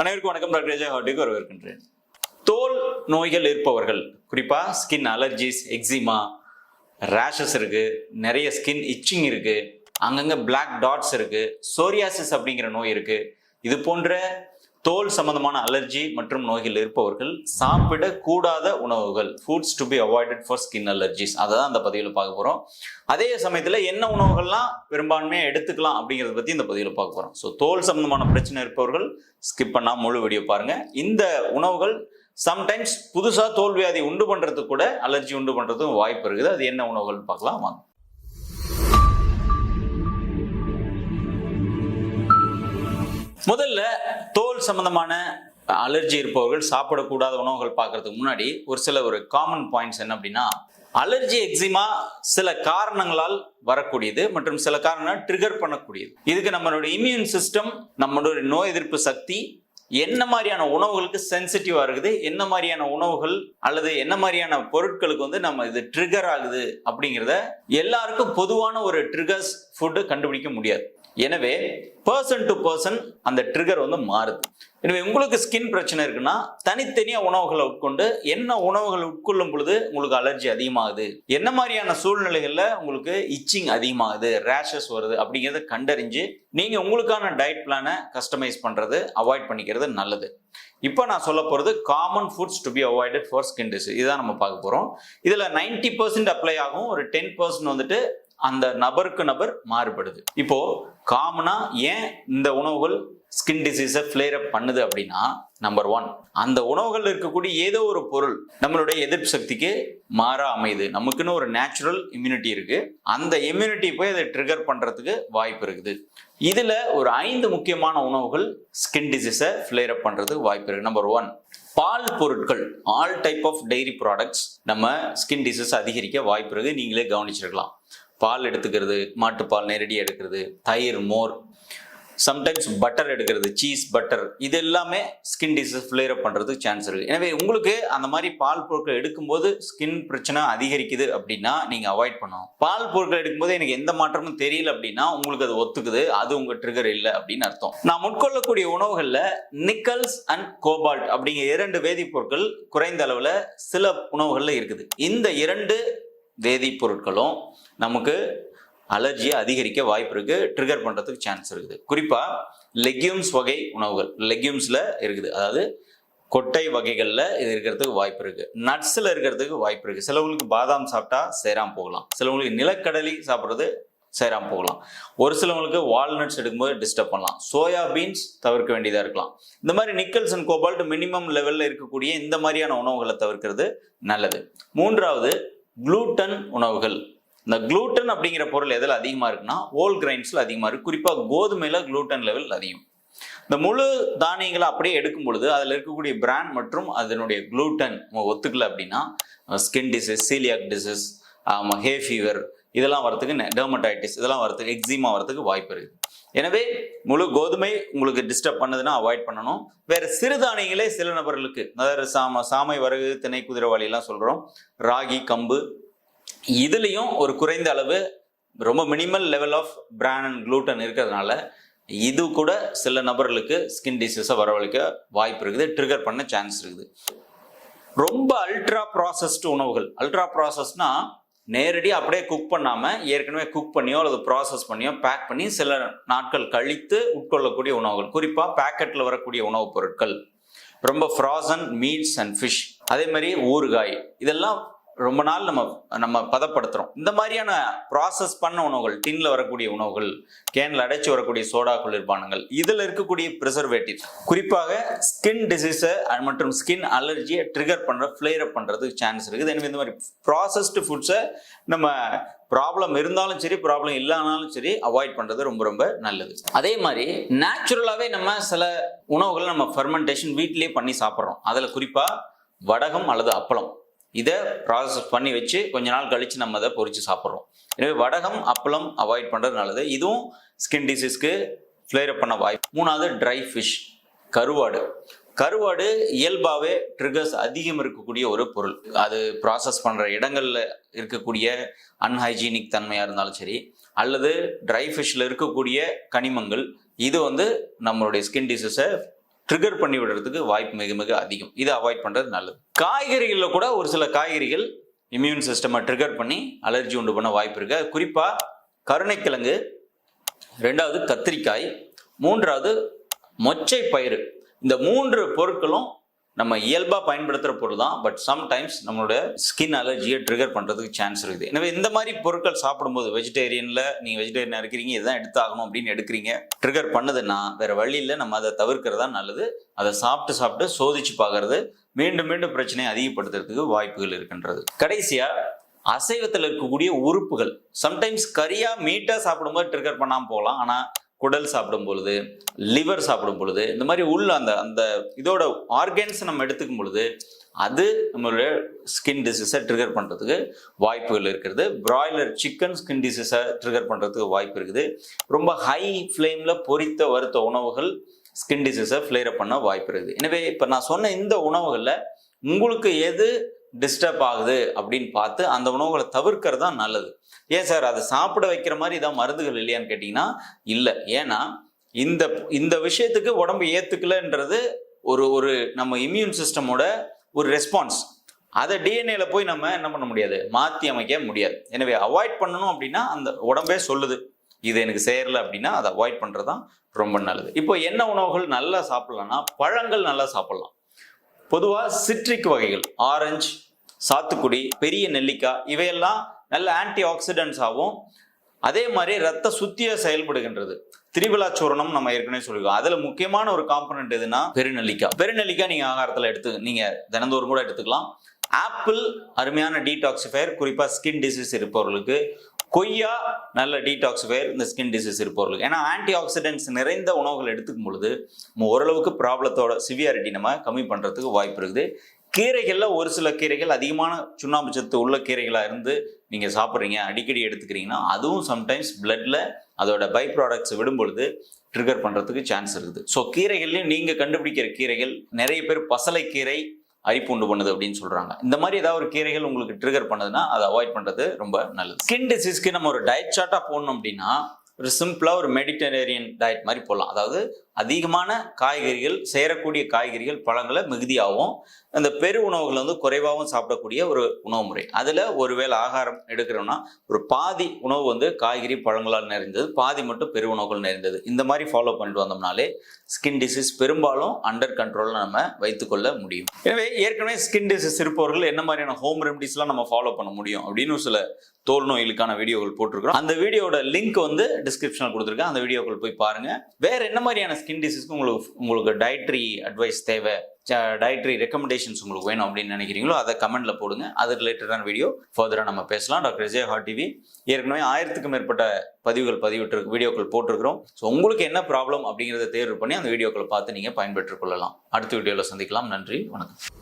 அனைவருக்கும் வணக்கம். டாக்டர் விஜய் ஹார்டிக்கு வரவேற்கின்றேன். தோல் நோய்கள் இருப்பவர்கள் குறிப்பாக ஸ்கின் அலர்ஜிஸ் எக்ஸிமா ரேஷஸ் இருக்குது நிறைய ஸ்கின் இச்சிங் இருக்குது அங்கங்கே பிளாக் டாட்ஸ் இருக்குது சோரியாசிஸ் அப்படிங்கிற நோய் இருக்குது இது போன்ற தோல் சம்பந்தமான அலர்ஜி மற்றும் நோய்கள் இருப்பவர்கள் சாப்பிடக்கூடாத உணவுகள் foods to be avoided for skin allergies அதை தான் அந்த பதிவில் பார்க்க போகிறோம் அதே சமயத்தில் என்ன உணவுகள்லாம் பெரும்பான்மையாக எடுத்துக்கலாம் அப்படிங்கிறத பற்றி இந்த பதிவில் பார்க்க போகிறோம் ஸோ தோல் சம்பந்தமான பிரச்சனை இருப்பவர்கள் ஸ்கிப் பண்ணால் முழு வீடியோ பாருங்கள் இந்த உணவுகள் சம்டைம்ஸ் புதுசாக தோல் வியாதி உண்டு பண்ணுறதுக்கு கூட அலர்ஜி உண்டு பண்ணுறதுக்கும் வாய்ப்பு இருக்குது. அது என்ன உணவுகள்னு பார்க்கலாம். வாங்க. முதல்ல தோல் சம்பந்தமான அலர்ஜி இருப்பவர்கள் சாப்பிடக்கூடாத உணவுகள் பார்க்கறதுக்கு முன்னாடி ஒரு சில ஒரு காமன் பாயிண்ட்ஸ் என்ன அப்படின்னா அலர்ஜி எக்ஸிமா சில காரணங்களால் வரக்கூடியது மற்றும் சில காரணங்கள் ட்ரிகர் பண்ணக்கூடியது. இதுக்கு நம்மளுடைய இம்யூன் சிஸ்டம் நம்மளுடைய நோய் எதிர்ப்பு சக்தி என்ன மாதிரியான உணவுகளுக்கு சென்சிட்டிவா இருக்குது என்ன மாதிரியான உணவுகள் அல்லது என்ன மாதிரியான பொருட்களுக்கு வந்து நம்ம இது ட்ரிகர் ஆகுது அப்படிங்கிறத எல்லாருக்கும் பொதுவான ஒரு ட்ரிகர்ஸ் ஃபுட்டு கண்டுபிடிக்க முடியாது. எனவே பர்சன் டு பர்சன் அந்த ட்ரிகர் வந்து மாறுது. எனவே உங்களுக்கு ஸ்கின் பிரச்சனை இருக்குன்னா தனித்தனியா உணவுகளை உட்கொண்டு என்ன உணவுகளை உட்கொள்ளும் பொழுது உங்களுக்கு அலர்ஜி அதிகமாகுது? என்ன மாதிரியான சூழ்நிலைகளில் உங்களுக்கு இச்சிங் அதிகமாகுது? ரேஷஸ் வருது? அப்படிங்கிறத கண்டறிஞ்சு நீங்க உங்களுக்கான டயட் பிளானை கஸ்டமைஸ் பண்றது அவாய்ட் பண்ணிக்கிறது நல்லது. இப்போ நான் சொல்ல போகிறது common foods to be avoided for skin disease இதான் நம்ம பார்க்க போகிறோம் இதில் நைன்டி பர்சன்ட் அப்ளை ஆகும். ஒரு டென் பர்சன்ட் வந்துட்டு அந்த நபருக்கு நபர் மாறுபடுது. இப்போ காமனா ஏன் இந்த உணவுகள் ஸ்கின் டிசீஸை ஃபிளேர் அப் பண்ணுது அப்படின்னா நம்பர் ஒன் அந்த உணவுகள் இருக்கக்கூடிய ஏதோ ஒரு பொருள் நம்மளுடைய எதிர்ப்பு சக்திக்கு மாறா அமையுது. நமக்குன்னு ஒரு நேச்சுரல் இம்யூனிட்டி இருக்கு. அந்த இம்யூனிட்டி போய் அதை ட்ரிகர் பண்றதுக்கு வாய்ப்பு இருக்குது. இதுல ஒரு ஐந்து முக்கியமான உணவுகள் ஸ்கின் டிசீஸை ஃபிளேர் அப் பண்றதுக்கு வாய்ப்பு இருக்கு. நம்பர் ஒன் பால் பொருட்கள் all type of dairy products நம்ம ஸ்கின் டிசீஸ் அதிகரிக்க வாய்ப்பு இருக்கு. நீங்களே கவனிச்சிருக்கலாம். பால் எடுத்துக்கிறது மாட்டுப்பால் நேரடியாக எடுக்கிறது தயிர் மோர் சம்டைம்ஸ் பட்டர் எடுக்கிறது சீஸ் பட்டர் இது எல்லாமே ஸ்கின் டிசீஸ் ஃபிளேரப் பண்ணுறதுக்கு சான்ஸ் இருக்குது எனவே உங்களுக்கு அந்த மாதிரி பால் பொருட்கள் எடுக்கும்போது ஸ்கின் பிரச்சனை அதிகரிக்குது அப்படின்னா நீங்கள் அவாய்ட் பண்ணணும். பால் பொருட்கள் எடுக்கும்போது எனக்கு எந்த மாற்றமும் தெரியல அப்படின்னா உங்களுக்கு அது ஒத்துக்குது அது உங்கள் ட்ரிகர் இல்லை அப்படின்னு அர்த்தம். நான் உட்கொள்ளக்கூடிய உணவுகளில் நிக்கல்ஸ் அண்ட் கோபால்ட் அப்படிங்கிற இரண்டு வேதிப்பொருட்கள் குறைந்த அளவில் சில உணவுகளில் இருக்குது. இந்த இரண்டு வேதிப்பொருட்களும் நமக்கு அலர்ஜியை அதிகரிக்க வாய்ப்பு இருக்கு ட்ரிகர் பண்றதுக்கு சான்ஸ் இருக்குது. குறிப்பா லெக்யூம்ஸ் வகை உணவுகள் லெக்யூம்ஸ்ல இருக்குது. அதாவது கொட்டை வகைகளில் இது இருக்கிறதுக்கு வாய்ப்பு இருக்கு. நட்ஸில் இருக்கிறதுக்கு வாய்ப்பு இருக்கு. சிலவங்களுக்கு பாதாம் சாப்பிட்டா சேராம போகலாம். சிலவங்களுக்கு நிலக்கடலை சாப்பிட்றது சேராம போகலாம். ஒரு சிலவங்களுக்கு வால்நட்ஸ் எடுக்கும்போது டிஸ்டர்ப் பண்ணலாம். சோயா பீன்ஸ் தவிர்க்க வேண்டியதாக இருக்கலாம். இந்த மாதிரி நிக்கல்ஸ் அண்ட் கோபால்ட் மினிமம் லெவலில் இருக்கக்கூடிய இந்த மாதிரியான உணவுகளை தவிர்க்கிறது நல்லது. மூன்றாவது குளூட்டன் உணவுகள். இந்த குளூட்டன் அப்படிங்கிற பொருள் எதில் அதிகமாக இருக்குன்னா ஓல் கிரைன்ஸில் அதிகமாக இருக்குது குறிப்பாக கோதுமையில் குளூட்டன் லெவல் அதிகம். இந்த முழு தானியங்களை அப்படியே எடுக்கும் பொழுது அதில் இருக்கக்கூடிய பிராண்ட் மற்றும் அதனுடைய குளூட்டன் ஒத்துக்கல அப்படின்னா skin disease coeliac disease hay fever இதெல்லாம் வரத்துக்கு டெர்மடைட்டிஸ் இதெல்லாம் வரத்துக்கு எக்ஸிமா வரத்துக்கு வாய்ப்பு இருக்குது எனவே முழு கோதுமை உங்களுக்கு டிஸ்டர்ப் பண்ணதுன்னா அவாய்ட் பண்ணணும். வேற சிறுதானியங்களே சில நபர்களுக்கு அதாவது சாம சாமை வரகு திணை குதிரைவாளி எல்லாம் சொல்றோம். ராகி கம்பு இதுலேயும் ஒரு குறைந்த அளவு ரொம்ப minimal level of bran and gluten இருக்கிறதுனால இது கூட சில நபர்களுக்கு ஸ்கின் டிசீஸை வரவழைக்க வாய்ப்பு இருக்குது ட்ரிகர் பண்ண சான்ஸ் இருக்குது. ரொம்ப அல்ட்ரா ப்ராசஸ்டு உணவுகள் அல்ட்ரா ப்ராசஸ்னா நேரடியாக அப்படியே குக் பண்ணாமல் ஏற்கனவே குக் பண்ணியோ அல்லது ப்ராசஸ் பண்ணியோ பேக் பண்ணி சில நாட்கள் கழித்து உட்கொள்ளக்கூடிய உணவுகள். குறிப்பாக பேக்கெட்டில் வரக்கூடிய உணவுப் பொருட்கள். ரொம்ப ஃப்ராசன் மீட்ஸ் அண்ட் ஃபிஷ் அதே மாதிரி ஊறுகாய். இதெல்லாம் ரொம்ப நாள் நம்ம நம்ம பதப்படுத்துகிறோம் இந்த மாதிரியான ப்ராசஸ் பண்ண உணவுகள் டின்ல வரக்கூடிய உணவுகள் கேனில் அடைச்சி வரக்கூடிய சோடா குளிர்பானங்கள் இதில் இருக்கக்கூடிய ப்ரிசர்வேட்டிவ் குறிப்பாக ஸ்கின் டிசீஸை மற்றும் ஸ்கின் அலர்ஜியை ட்ரிகர் பண்ணுற ஃப்ளேரப் பண்ணுறதுக்கு சான்ஸ் இருக்குது. எனவே இந்த மாதிரி ப்ராசஸ்டு ஃபுட்ஸை நம்ம ப்ராப்ளம் இருந்தாலும் சரி ப்ராப்ளம் இல்லைனாலும் சரி அவாய்ட் பண்ணுறது ரொம்ப ரொம்ப நல்லது. அதே மாதிரி நேச்சுரலாகவே நம்ம சில உணவுகளை நம்ம ஃபெர்மெண்டேஷன் வீட்டிலேயே பண்ணி சாப்பிட்றோம். அதில் குறிப்பாக வடகம் அல்லது அப்பளம். இதை ப்ராசஸ் பண்ணி வச்சு கொஞ்ச நாள் கழித்து நம்ம அதை பொறிச்சு சாப்பிட்றோம். எனவே வடகம் அப்பளம் அவாய்ட் பண்ணுறது நல்லது. இதுவும் ஸ்கின் டிசீஸ்க்கு ஃப்ளேரப் பண்ண வாய்ப்பு. மூணாவது ட்ரை ஃபிஷ் கருவாடு. கருவாடு இயல்பாகவே ட்ரிகர்ஸ் அதிகம் இருக்கக்கூடிய ஒரு பொருள். அது ப்ராசஸ் பண்ணுற இடங்களில் இருக்கக்கூடிய அன்ஹைஜீனிக் தன்மையாக இருந்தாலும் சரி அல்லது ட்ரை ஃபிஷ்ஷில் இருக்கக்கூடிய கனிமங்கள் இது வந்து நம்மளுடைய ஸ்கின் டிசீஸை ட்ரிகர் பண்ணி விடுறதுக்கு வாய்ப்பு மிக மிக அதிகம். இதை அவாய்ட் பண்ணுறது நல்லது. காய்கறிகளில் கூட ஒரு சில காய்கறிகள் இம்யூன் சிஸ்டமை ட்ரிகர் பண்ணி அலர்ஜி உண்டு பண்ண வாய்ப்பு இருக்கு. குறிப்பாக கருணைக்கிழங்கு ரெண்டாவது கத்திரிக்காய் மூன்றாவது மொச்சை பயிறு. இந்த மூன்று பொருட்களும் நம்ம இயல்பாக பயன்படுத்துகிற பொருள் தான் பட் சம்டைம்ஸ் நம்மளோட ஸ்கின் அலர்ஜியை ட்ரிகர் பண்ணுறதுக்கு சான்ஸ் இருக்குது. எனவே இந்த மாதிரி பொருட்கள் சாப்பிடும்போது வெஜிடேரியனில் நீங்கள் வெஜிடேரியன் இருக்கிறீங்க இதுதான் எடுத்தாகணும் அப்படின்னு எடுக்கிறீங்க ட்ரிகர் பண்ணுதுன்னா வேறு வழியில் நம்ம அதை தவிர்க்கிறதா நல்லது அதை சாப்பிட்டு சாப்பிட்டு சோதிச்சு பார்க்கறது மீண்டும் மீண்டும் பிரச்சனையை அதிகப்படுத்துறதுக்கு வாய்ப்புகள் இருக்கின்றது. கடைசியாக அசைவத்தில் இருக்கக்கூடிய உறுப்புகள் சம்டைம்ஸ் கறியாக மீட்டாக சாப்பிடும்போது ட்ரிகர் பண்ணாம போகலாம் ஆனால் குடல் சாப்பிடும் பொழுது லிவர் சாப்பிடும் பொழுது இந்த மாதிரி உள்ள அந்த அந்த இதோட ஆர்கன்ஸ் நம்ம எடுத்துக்கும் பொழுது அது நம்மளுடைய ஸ்கின் டிசீஸை ட்ரிகர் பண்ணுறதுக்கு வாய்ப்புகள் இருக்கிறது பிராய்லர் சிக்கன் ஸ்கின் டிசீஸை ட்ரிகர் பண்ணுறதுக்கு வாய்ப்பு இருக்குது. ரொம்ப ஹை ஃப்ளேமில் பொரித்த வறுத்த உணவுகள் ஸ்கின் டிசீஸை ஃப்ளேரப் பண்ண வாய்ப்பு இருக்குது. எனவே இப்போ நான் சொன்ன இந்த உணவுகளில் உங்களுக்கு எது டிஸ்டர்ப் ஆகுது அப்படின்னு பார்த்து அந்த உணவுகளை தவிர்க்கிறது தான் நல்லது. ஏன் சார்? அதை சாப்பிட வைக்கிற மாதிரி இதான் மருந்துகள் இல்லையான்னு கேட்டிங்கன்னா இல்லை. ஏன்னா இந்த இந்த விஷயத்துக்கு உடம்பு ஏற்றுக்கலன்றது ஒரு ஒரு நம்ம இம்யூன் சிஸ்டமோட ஒரு ரெஸ்பான்ஸ் அதை டிஎன்ஏல போய் நம்ம என்ன பண்ண முடியாது? மாற்றி அமைக்க முடியாது. எனவே அவாய்ட் பண்ணணும் அப்படின்னா அந்த உடம்பே சொல்லுது. இது எனக்கு சேரல அப்படின்னா அதை அவாய்ட் பண்ணுறது தான் ரொம்ப நல்லது. இப்போ என்ன உணவுகள் நல்லா சாப்பிட்லாம்னா பழங்கள் நல்லா சாப்பிட்லாம். பொதுவாக சிட்ரிக் வகைகள். ஆரஞ்சு சாத்துக்குடி பெரிய நெல்லிக்காய் இவையெல்லாம் நல்ல ஆன்டி ஆக்சிடென்ட்ஸ் ஆகும் அதே மாதிரி ரத்த சுத்திய செயல்படுகின்றது. திரிவிழா சூரணம் நம்ம ஏற்கனவே சொல்லிருக்கோம். அதுல முக்கியமான ஒரு காம்பனன்ட் எதுனா பெருநெல்லிக்காய். பெருநெல்லிக்காய் நீங்க ஆகாரத்துல எடுத்து நீங்க தினந்தோறும் கூட எடுத்துக்கலாம். ஆப்பிள் அருமையான டீடாக்சிஃபயர் குறிப்பா ஸ்கின் டிசீஸ் இருப்பவர்களுக்கு கொய்யா நல்ல டீடாக்சிஃபயர் இந்த ஸ்கின் டிசீஸ் இருப்பவர்களுக்கு. ஏன்னா ஆன்டி ஆக்சிடென்ட்ஸ் நிறைந்த உணவுகள் எடுத்துக்கும் பொழுது நம்ம ஓரளவுக்கு ப்ராப்ளத்தோட சிவியாரிட்டி நம்ம கம்மி பண்றதுக்கு வாய்ப்பு இருக்குது. கீரைகளில் ஒரு சில கீரைகள் அதிகமான சுண்ணாம்பு சத்து உள்ள கீரைகளாக இருந்து நீங்கள் சாப்பிட்றீங்க அடிக்கடி எடுத்துக்கிறீங்கன்னா அதுவும் சம்டைம்ஸ் பிளட்டில் அதோட பை ப்ராடக்ட்ஸ் விடும் பொழுது ட்ரிகர் பண்ணுறதுக்கு சான்ஸ் இருக்குது. ஸோ கீரைகள்லையும் நீங்கள் கண்டுபிடிக்கிற கீரைகள் நிறைய பேர் பசலைக்கீரை அரிப்பு உண்டு பண்ணுது அப்படின்னு சொல்றாங்க. இந்த மாதிரி ஏதாவது ஒரு கீரைகள் உங்களுக்கு ட்ரிகர் பண்ணுதுன்னா அதை அவாய்ட் பண்றது ரொம்ப நல்லது. ஸ்கின் டிசீஸ்க்கு நம்ம ஒரு டயட் சார்ட்டா போடணும் அப்படின்னா ஒரு சிம்பிளா ஒரு மெடிட்டரேனியன் டயட் மாதிரி போடலாம். அதாவது அதிகமான காய்கறிகள் சேரக்கூடிய காய்கறிகள் பழங்களை மிகுதியாகவும் அந்த பெரு உணவுகள் வந்து குறைவாகவும் சாப்பிடக்கூடிய ஒரு உணவு முறை. அதில் ஒருவேளை ஆகாரம் எடுக்கிறோம்னா ஒரு பாதி உணவு வந்து காய்கறி பழங்களால் நிறைந்தது பாதி மட்டும் பெரு உணவுகள் நிறைந்தது. இந்த மாதிரி ஃபாலோ பண்ணிட்டு வந்தோம்னாலே ஸ்கின் டிசீஸ் பெரும்பாலும் அண்டர் கண்ட்ரோலில் நம்ம வைத்துக்கொள்ள முடியும். எனவே ஏற்கனவே ஸ்கின் டிசீஸ் இருப்பவர்கள் என்ன மாதிரியான ஹோம் ரெமடிஸ்லாம் நம்ம ஃபாலோ பண்ண முடியும் அப்படின்னு சில தோல் நோய்களுக்கான வீடியோக்கள் போட்டிருக்கிறோம். அந்த வீடியோட லிங்க் வந்து டிஸ்கிரிப்ஷனில் கொடுத்துருக்கேன். அந்த வீடியோக்கள் போய் பாருங்கள் வேறு என்ன மாதிரியான ஸ்கின் டிசீஸ்க்கு உங்களுக்கு உங்களுக்கு டயட்ரி அட்வைஸ் தேவை டயட்ரி ரெக்கமெண்டேஷன்ஸ் உங்களுக்கு வேணும் அப்படின்னு நினைக்கிறீங்களோ அதை கமெண்ட்ல போடுங்க. அது ரிலேட்டடான வீடியோ ஃபர்தராக நம்ம பேசலாம். டாக்டர் விஜய் ஹாட் டிவி ஏற்கனவே ஆயிரத்துக்கும் மேற்பட்ட பதிவுகள் பதிவிட்டு வீடியோக்கள் போட்டிருக்கிறோம். ஸோ உங்களுக்கு என்ன ப்ராப்ளம் அப்படிங்கிறத தேர்வு பண்ணி அந்த வீடியோக்களை பார்த்து நீங்கள் பயன்பெற்றுக் கொள்ளலாம். அடுத்த வீடியோவில் சந்திக்கலாம். நன்றி. வணக்கம்.